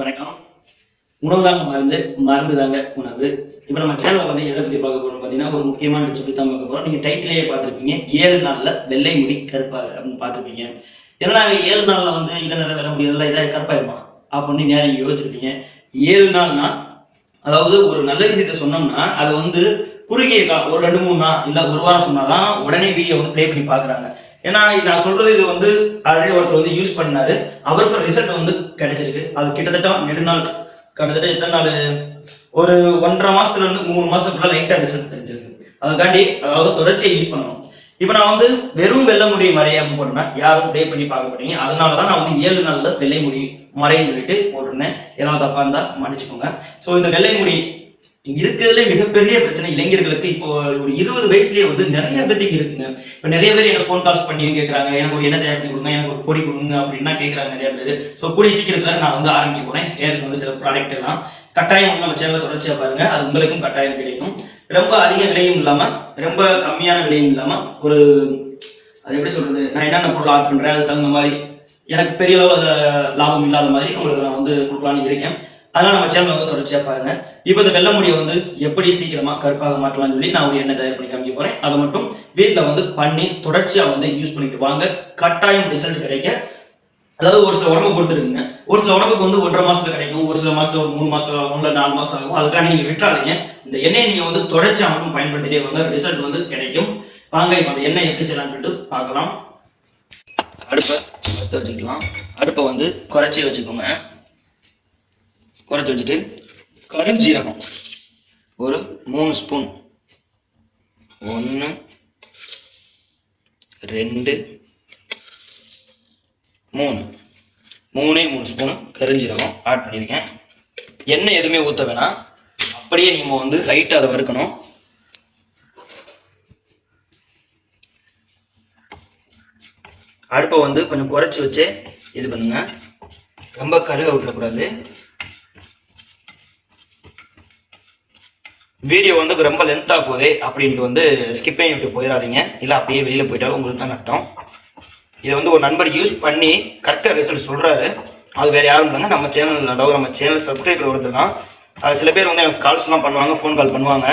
வணக்கம். உணவு தாங்க மருந்து மருந்து தாங்க உணவு. இப்போ நம்ம சேனலில் வந்து எதை பற்றி பார்க்க போறோம் பார்த்தீங்கன்னா ஒரு முக்கியமான விஷயத்தை தான் பார்க்க போகிறோம் நீங்கள் டைட்டிலேயே பார்த்துருப்பீங்க ஏழு நாளில் வெள்ளை முடி கருப்பாக அப்படின்னு பார்த்துருப்பீங்க. ஏன்னா ஏழு நாளில் வந்து இளநரை வர முடியாதுல்ல இதாக கருப்பாயிருமா? அப்படின்னு நேரம் நீங்க யோசிச்சிருப்பீங்க. ஏழு நாள்னா அதாவது ஒரு நல்ல விஷயத்த சொன்னோம்னா அதை வந்து குறுகிய கா ஒரு ரெண்டு மூணு நாள் இல்லை ஒரு வாரம் சொன்னாதான் உடனே வீடியோ வந்து ப்ளே பண்ணி பார்க்குறாங்க. ஏன்னா நான் சொல்றது இது வந்து ஆல்ரெடி ஒருத்தர் வந்து யூஸ் பண்ணாரு. அவருக்கு ரிசல்ட் வந்து கிடைச்சிருக்கு. அது கிட்டத்தட்ட நெடுநாள் கிட்டத்தட்ட எத்தனை நாள்? ஒரு ஒன்றரை மாசத்துல இருந்து மூணு மாசத்துக்குள்ள லைட்டா ரிசல்ட் தெரிஞ்சிருக்கு. அதுக்காண்டி அதாவது தொடர்ச்சியை யூஸ் பண்ணணும். இப்போ நான் வந்து வெறும் வெள்ளை முடி மறையாம போட்டேன்னா யாரும் ப்ளே பண்ணி பார்க்க போறீங்க அதனால தான் நான் வந்து ஏழு நாளில் வெள்ளை முடி மறைன்னு சொல்லிட்டு போட்டிருந்தேன். ஏதாவது தப்பா இருந்தா மன்னிச்சுக்கோங்க. ஸோ இந்த வெள்ளை முடி இருக்கிறதுல மிகப்பெரிய பிரச்சனை இளைஞர்களுக்கு. இப்போ ஒரு இருபது வயசுலயே வந்து நிறைய பேத்துக்கு இருக்குங்க. இப்போ நிறைய பேர் எனக்கு ஃபோன் கால்ஸ் பண்ணி கேட்குறாங்க எனக்கு ஒரு என்ன தேவை கொடுங்க எனக்கு ஒரு கொடி கொடுங்க அப்படின்னா கேட்குறாங்க நிறைய பேர். ஸோ கூடிய சீக்கிரத்தில் நான் வந்து ஆரம்பிக்க போறேன். ஹேருக்கு வந்து சில ப்ராடக்ட் எல்லாம். கட்டாயம் வந்து நம்ம சேனலை தொடர்ச்சியா பாருங்க. அது உங்களுக்கும் கட்டாயம் கிடைக்கும். ரொம்ப அதிக விலையும் இல்லாம ரொம்ப கம்மியான விலையும் இல்லாம ஒரு அது எப்படி சொல்றது? நான் என்னென்ன பொருள் ஆர்டர் பண்றேன்? அதுக்கு தகுந்த மாதிரி எனக்கு பெரிய அளவு லாபம் இல்லாத மாதிரி உங்களுக்கு நான் வந்து கொடுக்கலான்னு இருக்கேன். அதெல்லாம் நம்ம சேனல் வந்து தொடர்ச்சியா பாருங்க. இப்போ இந்த வெள்ளை முடியை வந்து எப்படி சீக்கிரமா கருப்பாக மாற்றலாம்னு சொல்லி நான் ஒரு எண்ணெய் தயார் பண்ணி காமிக்க போறேன். அதை மட்டும் வீட்டில் வந்து பண்ணி தொடர்ச்சியா வந்து யூஸ் பண்ணிட்டு வாங்க. கட்டாயம் ரிசல்ட் கிடைக்க. அதாவது ஒரு சில உடம்பு கொடுத்துருக்குங்க ஒரு சில உடம்புக்கு வந்து ஒன்றரை மாசத்துல கிடைக்கும். ஒரு சில மாசத்துல ஒரு மூணு மாசம் ஆகும் இல்லை நாலு மாசம் ஆகும். அதுக்காக நீங்க விட்டுறாதீங்க. இந்த எண்ணெயை நீங்க வந்து தொடர்ச்சியா மட்டும் பயன்படுத்திட்டே வாங்க. ரிசல்ட் வந்து கிடைக்கும். வாங்க இப்போ அந்த எண்ணெய் எப்படி செய்யலாம்னு சொல்லிட்டு பார்க்கலாம். அடுப்பை பற்ற வச்சுக்கலாம். அடுப்பை வந்து குறைச்சி வச்சுக்கோங்க. குறைச்சி வச்சுட்டு கருஞ்சீரகம் ஒரு மூணு ஸ்பூன். ஒன்று ரெண்டு மூணு. மூணே மூணு ஸ்பூன் கருஞ்சீரகம் ஆட் பண்ணியிருக்கேன். எண்ணெய் எதுவுமே ஊற்ற வேணாம். அப்படியே நீங்கள் வந்து லைட்டாக அதை வறுக்கணும். அடுப்பை வந்து கொஞ்சம் குறைச்சி வச்சு இது பண்ணுங்க. ரொம்ப கருக விட்டுறக்கூடாது வீடியோ வந்து ரொம்ப லென்த்தாக போகுது அப்படின்ட்டு வந்து ஸ்கிப் விட்டு போயிடாதீங்க. இல்லை அப்படியே வெளியில் போயிட்டாலும் உங்களுக்கு தான் நட்டம். இதை வந்து ஒரு நண்பர் யூஸ் பண்ணி கரெக்டாக ரிசல்ட் சொல்கிறாரு அது வேறு யாரும் இல்லைங்க. நம்ம சேனல் அதாவது நம்ம சேனல் சப்ஸ்கிரைபர் ஒருத்தர் தான். அது சில பேர் வந்து எனக்கு கால்ஸ்லாம் பண்ணுவாங்க ஃபோன் கால் பண்ணுவாங்க.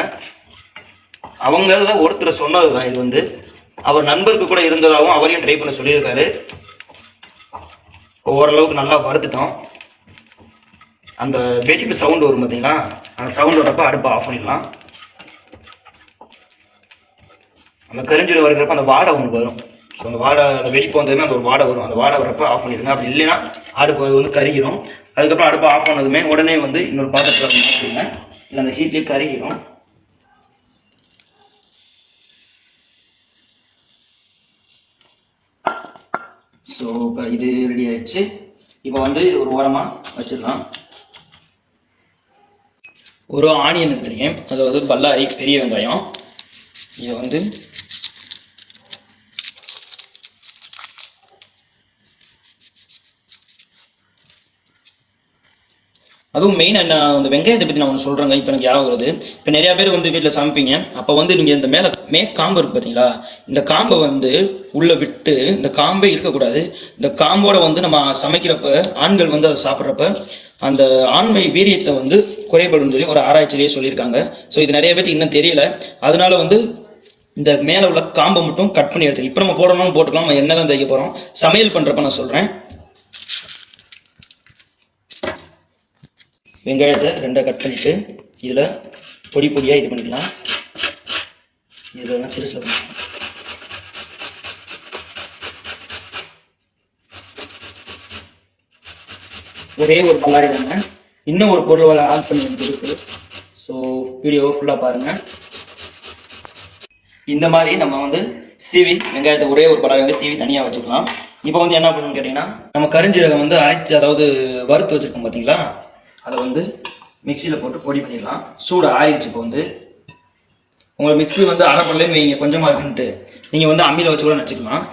அவங்கள ஒருத்தர் சொன்னது தான் இது வந்து. அவர் நண்பருக்கு கூட இருந்ததாகவும் அவரையும் ட்ரை பண்ண சொல்லியிருக்காரு. ஓரளவுக்கு நல்லா வறுத்துட்டோம் அந்த வெடிப்பு சவுண்டு வரும் பார்த்தீங்களா அந்த சவுண்ட் வரப்ப அடுப்பை ஆஃப் பண்ணிடலாம். அந்த கரிஞ்சீரக வருகிறப்ப அந்த வாடை ஒன்று வரும். ஸோ அந்த வாடை அந்த வெடிப்பு வந்ததுமே அந்த ஒரு வாடை வரும். அந்த வாடை வரப்ப ஆஃப் பண்ணிடுங்க. அப்படி இல்லைன்னா அடுப்பு அது வந்து கருகிரும். அதுக்கப்புறம் அடுப்பை ஆஃப் பண்ணதுமே உடனே வந்து இன்னொரு பாத்திரத்தில் மாற்றிடுங்க. இல்லை அந்த ஹீட்லேயே கருகிரும். ஸோ இப்போ இது ரெடி ஆயிடுச்சு. இப்போ வந்து ஒரு ஓரமாக வச்சிடலாம். ஒரு ஆனியன் எடுத்துருக்கேன் அது வந்து பல்லாரி பெரிய வெங்காயம். இதை வந்து அதுவும் மெயின் என்ன அந்த வெங்காயத்தை பற்றி நான் ஒன்று சொல்கிறேங்க இப்போ எனக்கு ஞாபகம் வருது. இப்போ நிறையா பேர் வந்து வீட்டில் சமைப்பீங்க. அப்போ வந்து நீங்கள் இந்த மேலே மே காம்பு இருக்கு பார்த்தீங்களா இந்த காம்பை வந்து உள்ளே விட்டு இந்த காம்பே இருக்கக்கூடாது. இந்த காம்போட வந்து நம்ம சமைக்கிறப்ப ஆண்கள் வந்து அதை சாப்பிட்றப்ப அந்த ஆண்மை வீரியத்தை வந்து குறைபடும் சொல்லி ஒரு ஆராய்ச்சியிலேயே சொல்லியிருக்காங்க. ஸோ இது நிறைய பேருக்கு இன்னும் தெரியல. அதனால வந்து இந்த மேலே உள்ள காம்பை மட்டும் கட் பண்ணி எடுத்து இப்போ நம்ம போடணும்னு போட்டுக்கலாம். நம்ம என்ன தான் தைக்க போகிறோம் சமையல் பண்ணுறப்ப நான் சொல்கிறேன் வெங்காயத்தை ரெண்டாக கட் பண்ணிவிட்டு இதில் பொடி பொடியாக இது பண்ணிக்கலாம். இதில் சிறுசில் பண்ணிக்கலாம். ஒரே ஒரு பல்லாரி தாங்க. இன்னும் ஒரு பொருள் ஆட் பண்ணி இருக்கு. ஸோ வீடியோவை ஃபுல்லாக பாருங்கள் இந்த மாதிரி நம்ம வந்து சீவி வெங்காயத்தை ஒரே ஒரு பல்லாரி வந்து சீவி தனியாக வச்சுக்கலாம். இப்போ வந்து என்ன பண்ணணும்னு கேட்டிங்கன்னா நம்ம கரிஞ்சீரகம் வந்து அரைச்சி அதாவது வறுத்து வச்சுருக்கோம் பார்த்தீங்களா அதை வந்து மிக்சியில் போட்டு பொடி பண்ணிடலாம். சூடு ஆறிடுச்சு இப்போ வந்து. உங்களுக்கு மிக்ஸி வந்து அரை பண்ணலன்னு வைங்க கொஞ்சமாக இருக்குன்ட்டு. நீங்கள் வந்து அம்மியில் வச்சு கூட நினச்சிக்கலாம்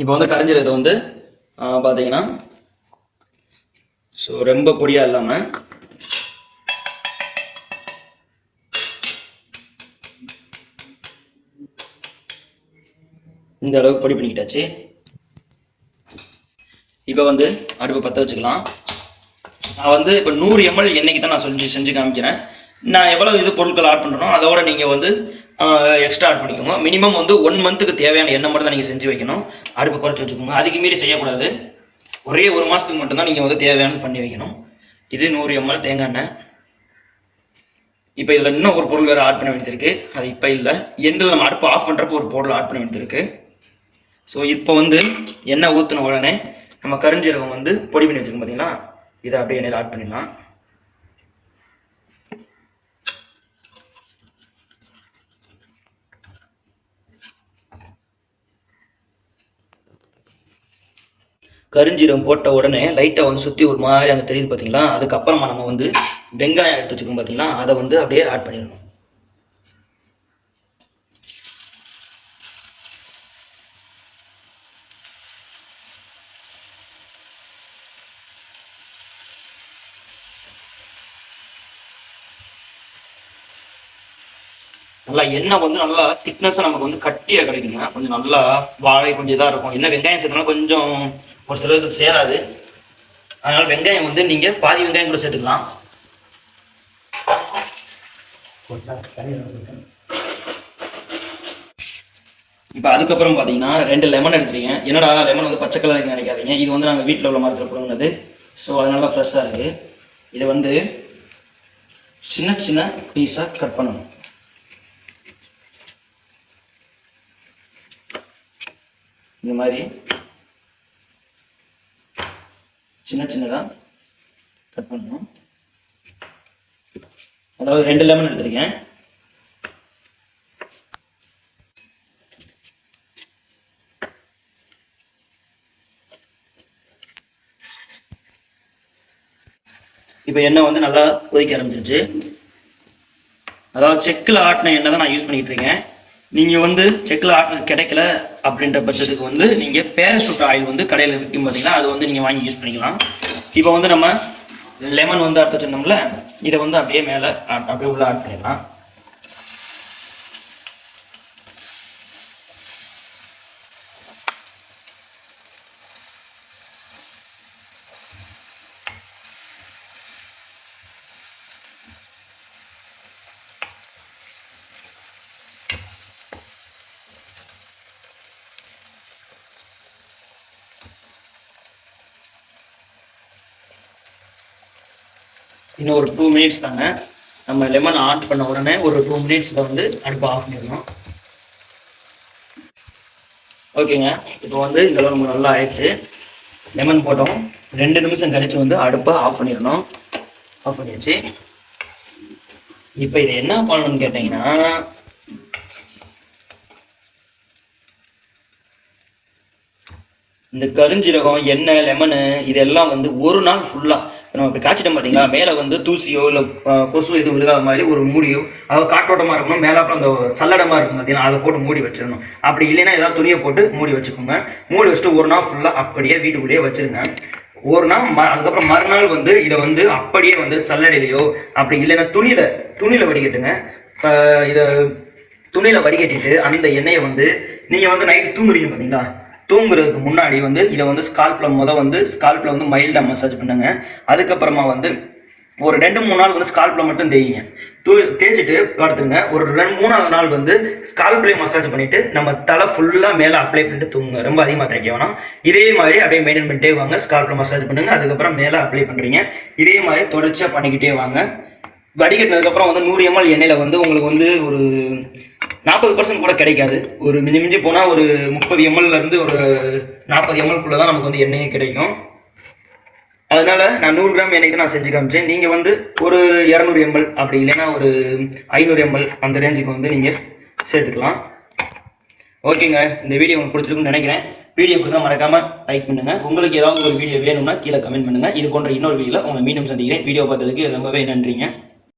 இப்போ வந்து கரைஞ்சிருக்கிறது வந்து பார்த்தீங்கன்னா ஸோ ரொம்ப பொடியாக இல்லாமல் இந்த அளவுக்கு பொடி பண்ணிக்கிட்டாச்சு. இப்போ வந்து அடுப்பு பற்ற வச்சுக்கலாம். நான் வந்து இப்போ நூறு எம்எல் எண்ணெய்க்கு தான் நான் செஞ்சு செஞ்சு காமிக்கிறேன். நான் எவ்வளோ இது பொருட்கள் ஆட் பண்ணுறனோ அதோட நீங்கள் வந்து எக்ஸ்ட்ரா ஆட் பண்ணிக்கோங்க. மினிமம் வந்து ஒன் மந்த்துக்கு தேவையான எண்ணெய் மட்டும் தான் நீங்கள் செஞ்சு வைக்கணும். அடுப்பு குறைச்சி வச்சுக்கோங்க. அதுக்கு மீறி செய்யக்கூடாது. ஒரே ஒரு மாதத்துக்கு மட்டும்தான் நீங்கள் வந்து தேவையானது பண்ணி வைக்கணும். இது நூறு எம்எல் தேங்காய் எண்ணெய். இப்போ இதில் இன்னும் ஒரு பொருள் வேறு ஆட் பண்ண வேண்டியது அது இப்போ இல்லை. எண்டில் நம்ம அடுப்பு ஆஃப் பண்ணுறப்போ ஒரு பொருள் ஆட் பண்ண வேண்டியது ஸோ இப்போ வந்து எண்ணெய் ஊற்றின உடனே நம்ம கருஞ்சீரகம் வந்து பொடி பண்ணி வச்சுருக்கோம் பார்த்தீங்கன்னா இதை அப்படியே எண்ணெயில் ஆட் பண்ணிடலாம். கருஞ்சீரகம் போட்ட உடனே லைட்டாக வந்து சுற்றி ஒரு மாதிரி அந்த தெரியுது பார்த்தீங்களா அதுக்கப்புறமா நம்ம வந்து வெங்காயம் எடுத்து வச்சுக்கோங்க பார்த்தீங்கன்னா அதை வந்து அப்படியே ஆட் பண்ணிடணும். நல்லா எண்ணெய் வந்து நல்லா திக்னஸாக நமக்கு வந்து கட்டியாக கிடைக்குங்க. கொஞ்சம் நல்லா வாழை கொஞ்சம் இதாக இருக்கும். என்ன வெங்காயம் சேர்த்தோம்னா கொஞ்சம் ஒரு சிலருக்கு சேராது. அதனால வெங்காயம் வந்து நீங்கள் பாதி வெங்காயம் கூட சேர்த்துக்கலாம். இப்போ அதுக்கப்புறம் பார்த்தீங்கன்னா ரெண்டு லெமன் எடுத்துருக்கேன் என்னடா லெமன் வந்து பச்சை கலருக்கு நினைக்காதீங்க. இது வந்து நாங்கள் வீட்டில் உள்ள மரத்தில் பிடுங்கினது ஸோ அதனால தான் ஃப்ரெஷ்ஷாக இருக்குது இதை வந்து சின்ன சின்ன பீஸாக கட் பண்ணணும். இந்த மாதிரி சின்ன சின்னதாக கட் பண்ணணும். அதாவது ரெண்டு லெமன் எடுத்திருக்கேன். இப்போ எண்ணெய் வந்து நல்லா கொதிக்க ஆரம்பிச்சிருச்சு. அதாவது செக்கில் ஆட்டின எண்ணெய் தான் நான் யூஸ் பண்ணிட்டு இருக்கேன். நீங்கள் வந்து செக்கில் ஆட்டினது கிடைக்கல அப்படின்ற பட்சத்துக்கு வந்து நீங்கள் பேரஷூட் ஆயில் வந்து கடையில் விற்கும் பார்த்தீங்கன்னா அது வந்து நீங்கள் வாங்கி யூஸ் பண்ணிக்கலாம். இப்போ வந்து நம்ம லெமன் வந்து அறுத்து வச்சுருந்தோம்ல இதை வந்து அப்படியே மேலே அப்படியே உள்ள ஆட் பண்ணிடலாம். இன்னும் ஒரு டூ மினிட்ஸ் தாங்க. நம்ம லெமன் ஆன் பண்ண உடனே ஒரு டூ மினிட்ஸில் வந்து அடுப்பு ஆஃப் பண்ணிடணும். ஓகேங்க. இப்போ வந்து இதெல்லாம் ரொம்ப நல்லா ஆயிடுச்சு. லெமன் போட்டோம். ரெண்டு நிமிஷம் கழிச்சு வந்து அடுப்பை ஆஃப் பண்ணிடணும். ஆஃப் பண்ணிடுச்சு இப்போ இதை என்ன பண்ணணும்னு கேட்டிங்கன்னா இந்த கருஞ்சீரகம் எண்ணெய் லெமனு இதெல்லாம் வந்து ஒரு நாள் ஃபுல்லாக நம்ம இப்படி காய்ச்சிட்டோம் பார்த்தீங்களா மேலே வந்து தூசியோ இல்லை கொசு இது விழுகாத மாதிரி ஒரு மூடியோ அதாவது காற்றோட்டமாக இருக்கணும் மேலே அப்புறம் அந்த சல்லடமாக இருக்கும் பார்த்தீங்கன்னா அதை போட்டு மூடி வச்சிடணும். அப்படி இல்லைன்னா ஏதாவது துணியை போட்டு மூடி வச்சுக்கோங்க. மூடி வச்சுட்டு ஒரு நாள் ஃபுல்லாக அப்படியே வீட்டுக்குள்ளேயே வச்சிருங்க. ஒரு நாள் ம அதுக்கப்புறம் மறுநாள் வந்து இதை வந்து அப்படியே வந்து சல்லடையிலையோ அப்படி இல்லைன்னா துணியில் துணியில் வடிகட்டுங்க. இதை துணியில் வடிகட்டிட்டு அந்த எண்ணெயை வந்து நீங்கள் வந்து நைட்டு தூங்குறீங்க பார்த்தீங்களா தூங்குறதுக்கு முன்னாடி வந்து இதை வந்து ஸ்கால்ப்ல முத வந்து ஸ்கால்ப்ல வந்து மைல்டாக மசாஜ் பண்ணுங்க. அதுக்கப்புறமா வந்து ஒரு ரெண்டு மூணு நாள் வந்து ஸ்கால்ப்ல மட்டும் தேய்ங்க. தூ தேய்ச்சிட்டு படுத்துருங்க. ஒரு ரெண்டு மூணாவது நாள் வந்து ஸ்கால்ப்லேயே மசாஜ் பண்ணிட்டு நம்ம தலை ஃபுல்லாக மேலே அப்ளை பண்ணிட்டு தூங்குங்க. ரொம்ப அதிகமாக தேய்க்க வேணாம். இதே மாதிரி அப்படியே மெயின்டைன் பண்ணிட்டே வாங்க. ஸ்கால்ப்ல மசாஜ் பண்ணுங்க. அதுக்கப்புறம் மேலே அப்ளை பண்ணுறீங்க இதே மாதிரி தொடர்ச்சியாக பண்ணிக்கிட்டே வாங்க. வடிகட்டினதுக்கப்புறம் வந்து நூறு எம்எல் எண்ணெயில் வந்து உங்களுக்கு வந்து ஒரு நாற்பது பர்சன்ட் கூட கிடைக்காது. ஒரு மிஞ்சி போனால் ஒரு முப்பது எம்எல்லேருந்து ஒரு நாற்பது எம்எல்குள்ளே தான் நமக்கு வந்து எண்ணெயே கிடைக்கும். அதனால் நான் நூறு கிராம் எண்ணெய் தான் நான் செஞ்சு காமிச்சேன். நீங்கள் வந்து ஒரு இரநூறு எம்எல் அப்படி இல்லைன்னா ஒரு ஐநூறு எம்எல் அந்த ரேஞ்சுக்கு வந்து நீங்கள் சேர்த்துக்கலாம். ஓகேங்க. இந்த வீடியோ உங்களுக்கு பிடிச்சிருக்குன்னு நினைக்கிறேன். வீடியோ பிடிச்சா மறக்காம லைக் பண்ணுங்க. உங்களுக்கு ஏதாவது ஒரு வீடியோ வேணும்னா கீழே கமெண்ட் பண்ணுங்க. இது போன்ற இன்னொரு வீடியோவில் உங்களை மீண்டும் சந்திக்கிறேன். வீடியோ பார்த்ததுக்கு ரொம்பவே நன்றிங்க.